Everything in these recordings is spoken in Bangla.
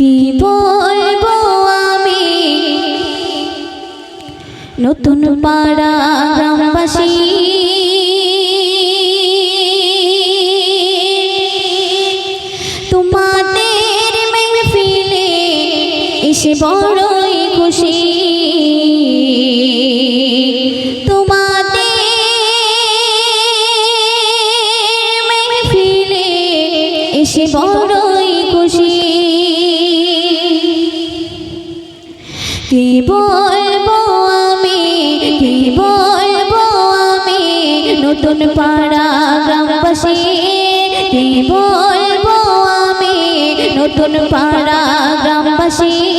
কি বলব আমি? নতুন পাড়া গ্রামবাসী বলব আমি কি বলব আমি? নতুন পাড়া গ্রামবাসী কি বলব আমি? নতুন পাড়া গ্রামবাসী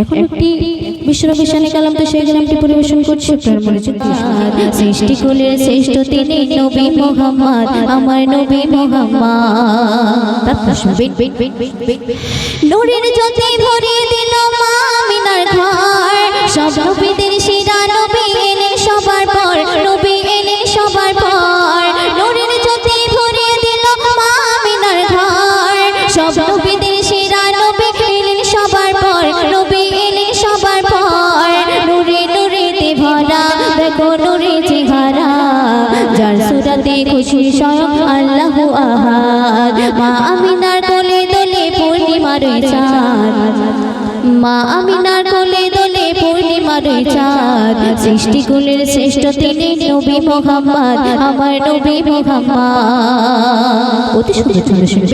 এখন একটি বিশ্বরবিশানে কালাম তো সেই কালামটি পরিবেশন করছে। সৃষ্টি করলে শ্রেষ্ঠ তিনি নবী মোহাম্মদ, আমার নবী মোহাম্মদ। জ্যোতি আহার। মা দলে কোলে দোলে পূর্ণিমার চাঁদ। মা আমিনার কোলে দোলে পূর্ণিমার চাঁদ। সৃষ্টিকুলের শ্রেষ্ঠ তিনি নবী মোহাম্মদ আমার নবী মোহাম্মদ। অতি সুন্দর সুন্দর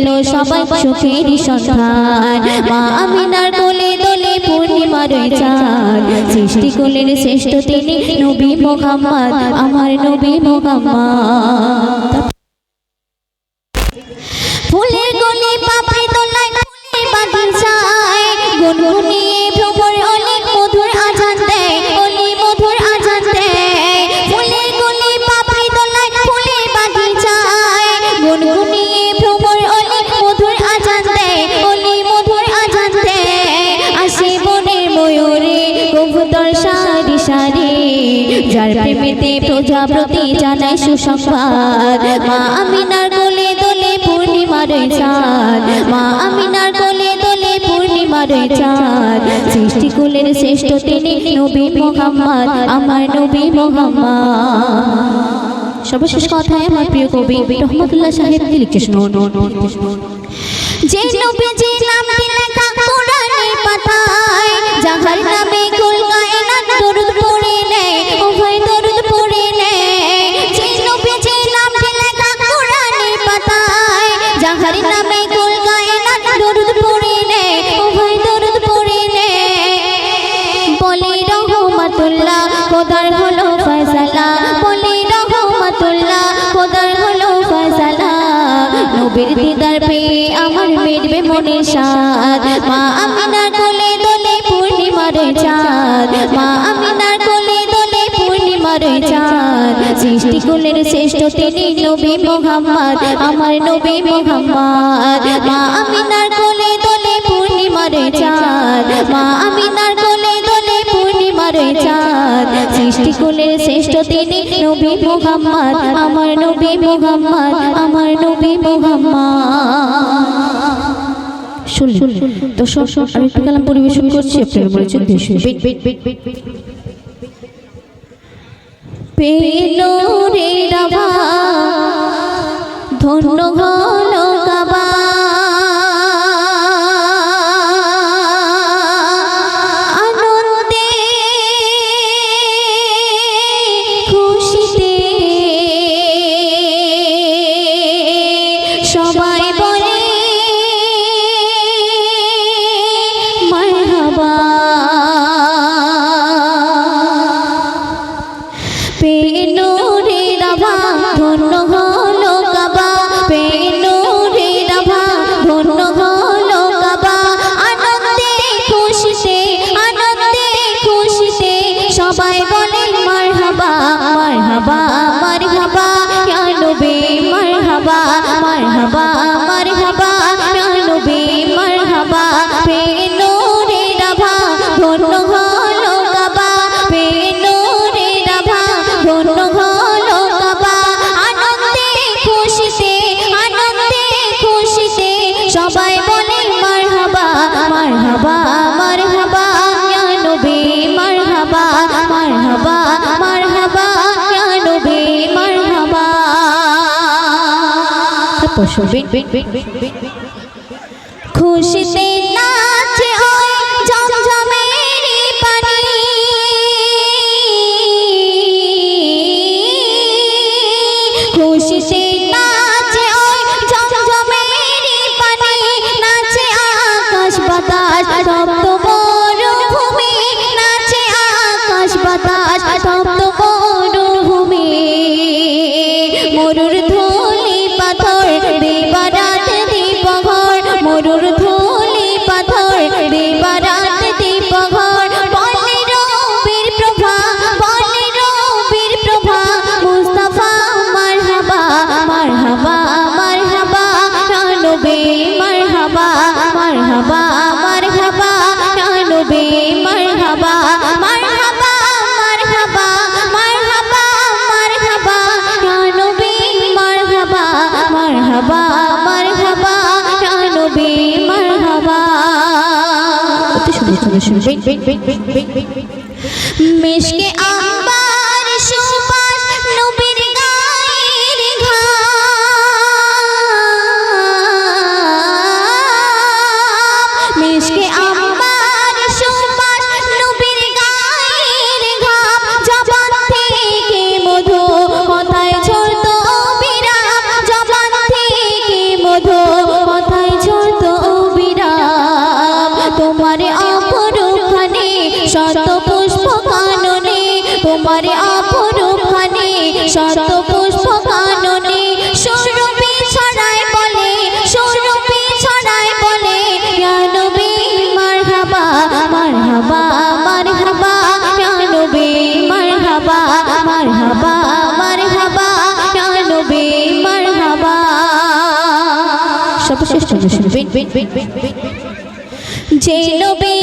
পেল সবাই সুখের সন্ধান। মা আমিনার কোলে দোলে সৃষ্টি কোলের শ্রেষ্ঠ তিনি নবী মোহাম্মদ, আমার নবী মোহাম্মদ। জব্রতি জানাই সুসংবাদ। মা আমিনার কোলে দোলে পূর্ণিমার চাঁদ। মা আমিনার কোলে দোলে পূর্ণিমার চাঁদ। সৃষ্টি কুলের শ্রেষ্ঠ তিনি নবী মোহাম্মদ, আমার নবী মোহাম্মদ। সর্বশেষ কথায় আমার প্রিয় কবি রহমতুল্লাহ সাহেব কি লিখছে শুনো লিখে শুনুন যে নবী নবীজি নাম দিলে কাকুরানি পাতায়, জাহান্নামে নবীর দিদার পেয়ে আমার মেরবে মনে সাদ মা আমি না কোলে দোলে পূর্ণিমার চাঁদ। মা আমি না কোলে দোলে পূর্ণিমার চাঁদ। সৃষ্টি কুলের শ্রেষ্ঠ তিনি নবী মোহাম্মদ, আমার নবী মোহাম্মদ। মা আমি না কোলে দোলে পূর্ণিমার চাঁদ। মা আমি না তারে চাঁদ। সৃষ্টি কুলের শ্রেষ্ঠ তিনি নবী মোহাম্মদ। আমার নবী মোহাম্মদ আমার নবী মোহাম্মদ। পরিবেশন করছি পেল পেলো পশু খুশিতে মেশকে আ শুনবেন যে নবী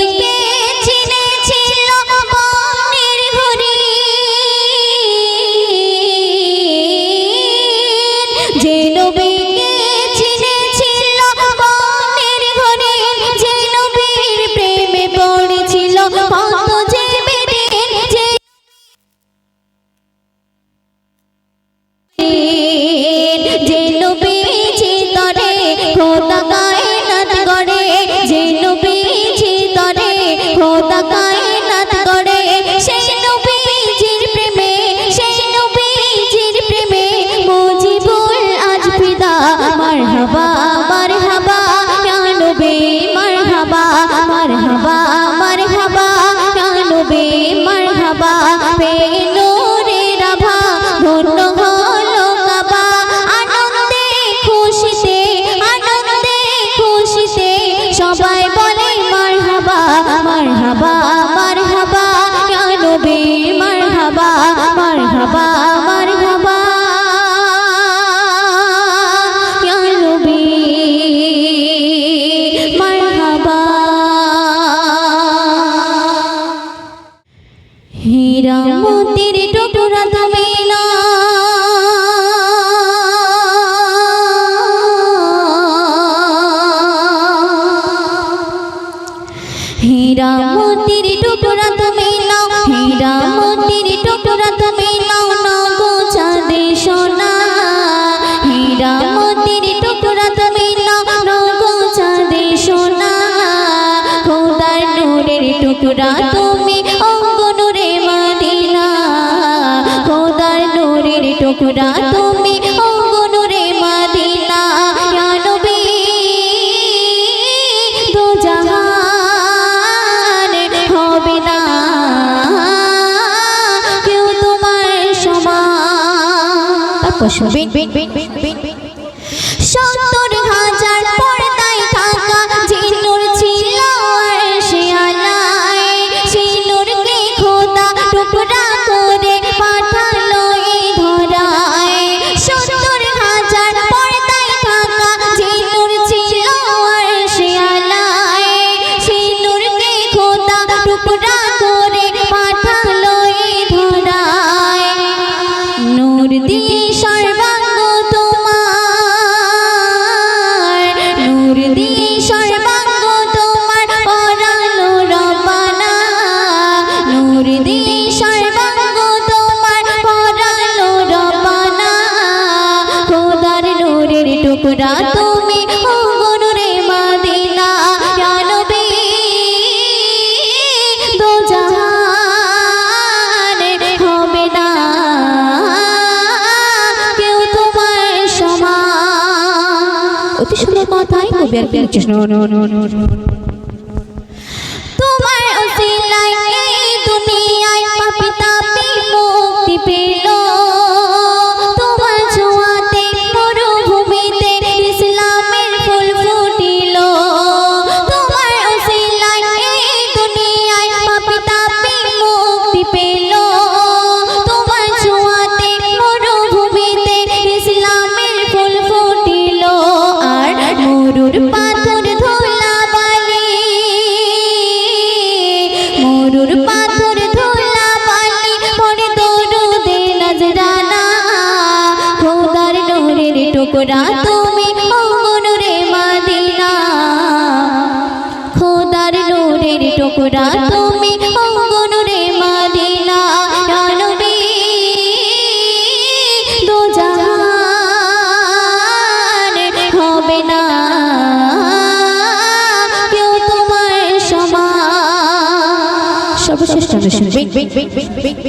হবে আর কিছু big, big, big, big,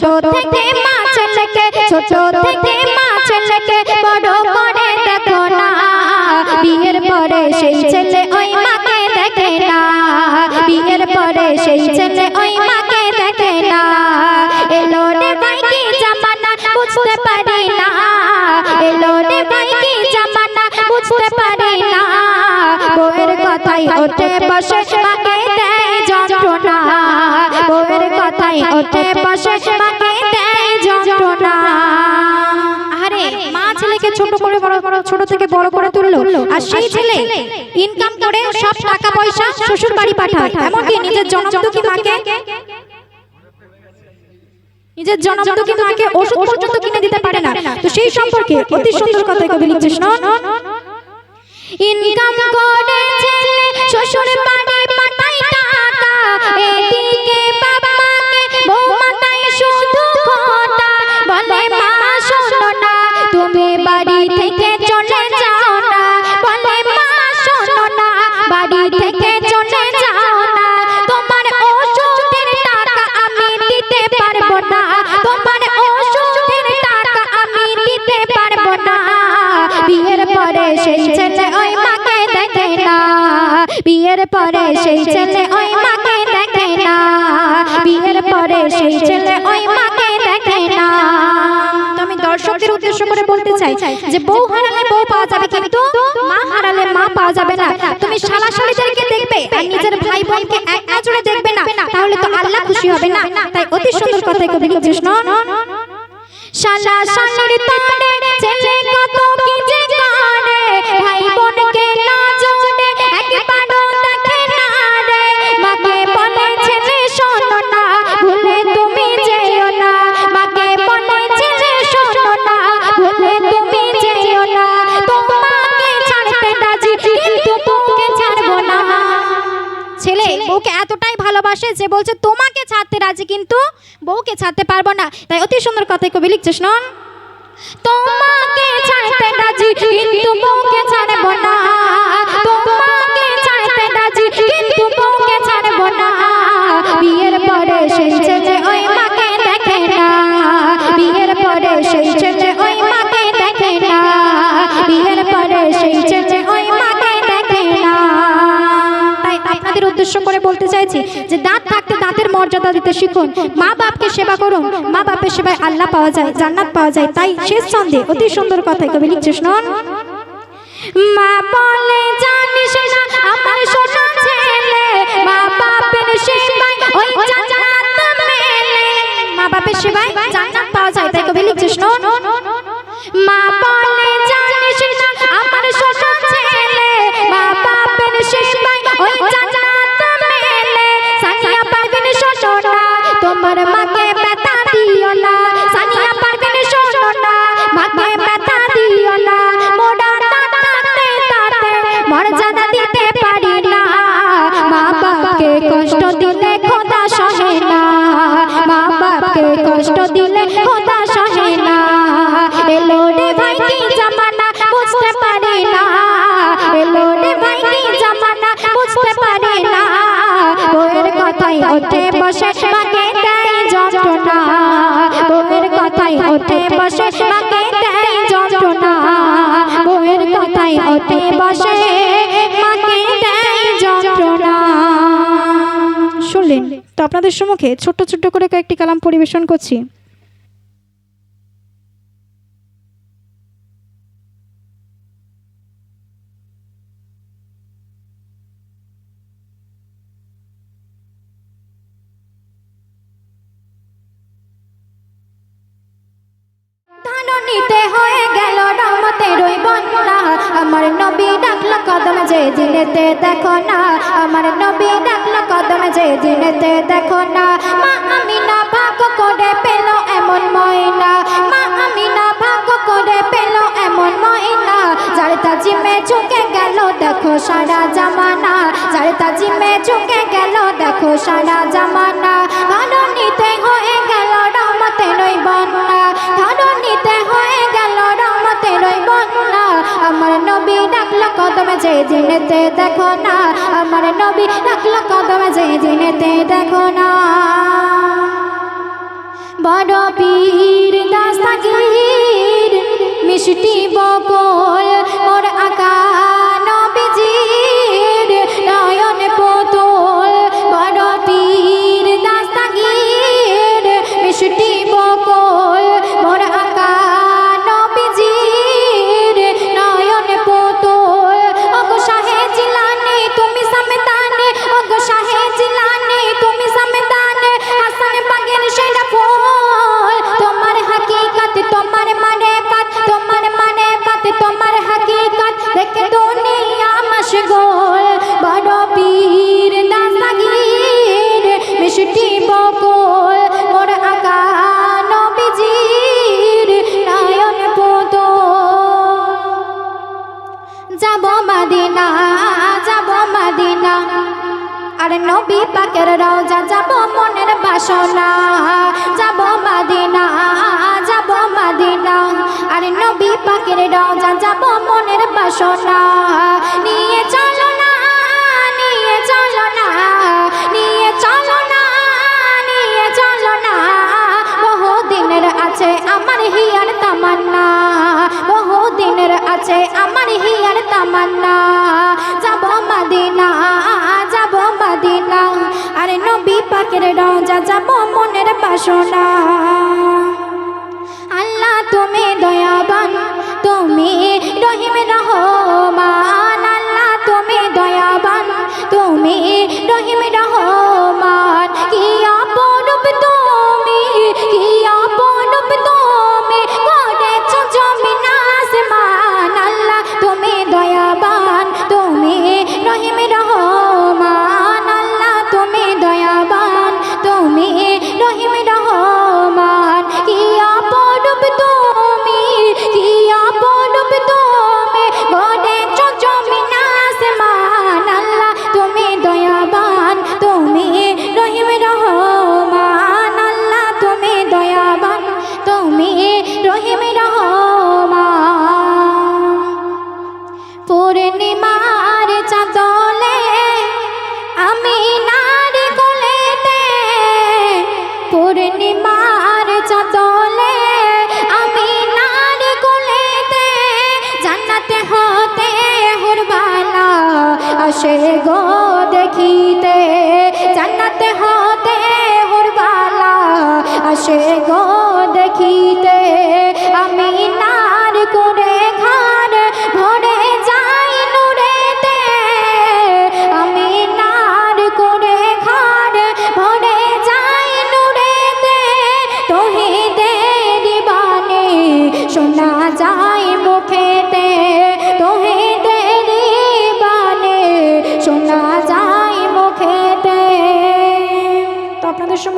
ছোট থেকে মা ছেলেকে, ছোট থেকে মা ছেলেকে বড় করে দেখো না। বিয়ের পরে সেই ছেলে ওই মাকে দেখে না। বিয়ের পরে সেই ছেলে ওই মাকে দেখে না। এলো রে ভাই কি জামানা, বুঝতে পারি না। এলো রে ভাই কি জামানা, বুঝতে পারি না। বউয়ের কথাই ওঠে বসে, মাকে দেয় যন্ত্রণা। বউয়ের কথা বসে যন্ত্রণা। আরে মা ছেলেকে ছোট করে বড় ছোট থেকে বড় করে তুললো, আর সেই ছেলে ইনকাম করে সব টাকা পয়সা শ্বশুর বাড়ি পাঠায়। নিজের জনমদুখী মাকে নিজের মাকে ওষুধ পর্যন্ত কিনে দিতে পারে না। তো সেই সম্পর্কে অতি সুন্দর কথা কবি ইনকাম করে ছেলে শ্বশুর বাড়ি। খোটা বলে যে বউ হারালে বউ পাওয়া যাবে কিন্তু মা হারালে মা পাওয়া যাবে না। তুমি শালা শালিদেরকে দেখবে আর নিজের ভাই বোনকে এক নজরে দেখবে না। তাহলে তো আল্লাহ খুশি হবে না। তাই অতি সুন্দর কথাই কবি কৃষ্ণ। শালা শালির তারে ছেলে কত কি যে করে ভাই রাজি কিন্তু বউকে ছাড়তে পারব না। তাই অতি সুন্দর কথাই কবি লিখছে শোন তোমাকে ছাড়তে রাজি, কিন্তু বউকে ছাড়বো না। তোমাকে ছাড়তে রাজি, কিন্তু বউকে ছাড়বো না। বিয়ের পরে ওই মাকে দেখে না। বিয়ের পরে ওই মাকে দেখে না। বিয়ের পরে ওই মাকে দেখে না। তাই আপনাদের উদ্দেশ্য করে বলতে চাইছি যে দাঁত মর্যাদা দিতে শিখুন। মা বাপকে সেবা করুন। মা বাপের সেবায় আল্লাহ পাওয়া যায়, জান্নাত পাওয়া যায়। তাই শেষ ছন্দে অতি সুন্দর কথাই কবি লিখছে শুনুন মা বলে জানিস না আমার সোনা ছেলে। মা বাপের সেবায় ওই জান্নাত মেলে। মা বাপের সেবায় জান্নাত পাওয়া যায়, তাই কবি লিখছে শুনুন মা বসে, মাকে দেয় যন্ত্রণা। বউয়ের কথায় বসে, মাকে দেয় যন্ত্রণা। শুনলেন? তো আপনাদের সম্মুখে ছোট্ট ছোট্ট করে কয়েকটি কালাম পরিবেশন করছি। ধাননিতে হয়ে গেল রহমতের ওই বন্যা। আমার নবী ডাকলো কদম যে দিনেতে দেখো না। আমার নবী ডাকলো কদম যে দিনেতে দেখো না। মা আমি না ভাগ করে পেল এমন ময়না। মা আমি না ভাগ করে পেল এমন ময়না। যার তাজিমে ঝুঁকে গেল, দেখো সারা জামানা। যার তাজিমে ঝুঁকে গেল, দেখো সারা জামানা। ভালো নিতে হয়ে গেল রহমতের ওই বন্যা। কদমে যে জিনেতে দেখো না, আমার নবী রাখল কদমে যে জিনেতে দেখো না। বড় পীর দাস্তাগীর মিষ্টি বকল ওর আকা বাসনা। যাব মাদিনা যাব মাদিনা। আর নবী পাকের রওজা, যাব মনের বাসনা। নিয়ে চলো না, নিয়ে চলো না, নিয়ে চলো না, নিয়ে চলো না। বহু দিনের আছে আমার হিয়ার তামান্না। বহু দিনের আছে আমার হিয়ার তামান্না। বাসনা আল্লাহ তুমি দয়াবান তুমি রহিম রহমান। আল্লাহ তুমি দয়াবান তুমি রহিম রহমান। কি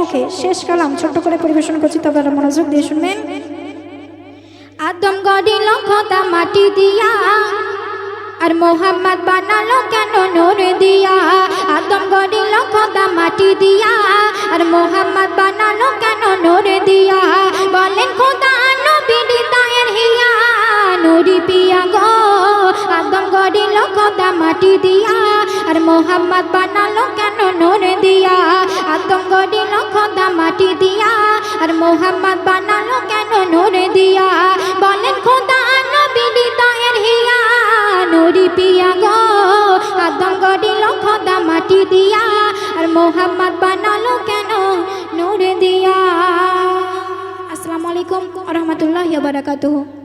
সম্মুখে শেষ কালাম ছোট্ট করে পরিবেশন করছি, তবে আপনারা মনোযোগ দিয়ে শুনবেন। আদম গড়িল খোদা মাটি দিয়া, আর মোহাম্মদ বানালো কেন নূর দিয়া? আদম গড়িল খোদা মাটি দিয়া, আর মোহাম্মদ বানালো কেন নূর দিয়া? বলেন, খোদা নবীর তাহের হিয়া, নুরি পিয়া গো আদম গড়িল খোদা মাটি দিয়া। আর মোহাম্মদ বানালো কেন নূর দিয়া? আদম গড়িল খোদা মাটি দিয়া। আর মোহাম্মদ বানালো কেন নূর দিয়া? বলেন, খোদা নবীর তাহের হিয়া, নুরি পিয়া গো। আদম গড়িল খোদা মাটি দিয়া। আর মোহাম্মদ বানালো কেন নূর দিয়া? আসসালামু আলাইকুম রহমতুল্লাহ বারাকাতুহু।